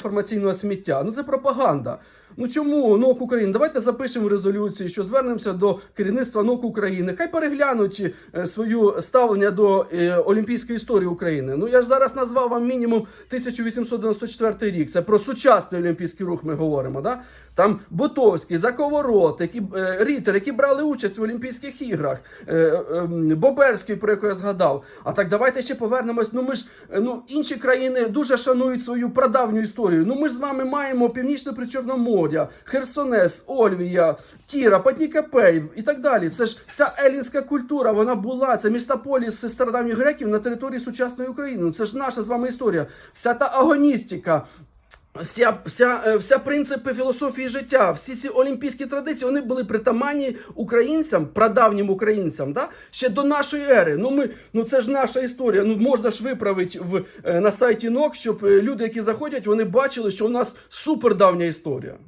інформаційного сміття. Ну це пропаганда. Ну чому НОК України? Давайте запишемо в резолюції, що звернемося до керівництва НОК України. Хай переглянуть е, свою ставлення до е, олімпійської історії України. Ну я ж зараз назвав вам мінімум 1894 рік. Це про сучасний олімпійський рух ми говоримо. Да? Там Ботовський, Заковорот, які е, Рітер, які брали участь в Олімпійських іграх, е, е, Боберський, про якого я згадав. А так давайте ще повернемось. Ну ми ж ну інші країни дуже шанують свою прадавню історію. Ну ми ж з вами маємо північне Причорномор'я, Херсонес, Ольвія, Кіра, Патнікапей і так далі. Це ж вся елінська культура, вона була. Це містополіс стародавніх греків на території сучасної України. Ну, це ж наша з вами історія. Вся та агоністика. Вся, вся, е, вся принципи філософії життя, всі ці олімпійські традиції, вони були притаманні українцям, прадавнім українцям, да? ще до нашої ери. Ну ми, ну це ж наша історія. Ну можна ж виправити в е, на сайті НОК, щоб е, люди, які заходять, вони бачили, що у нас супердавня історія.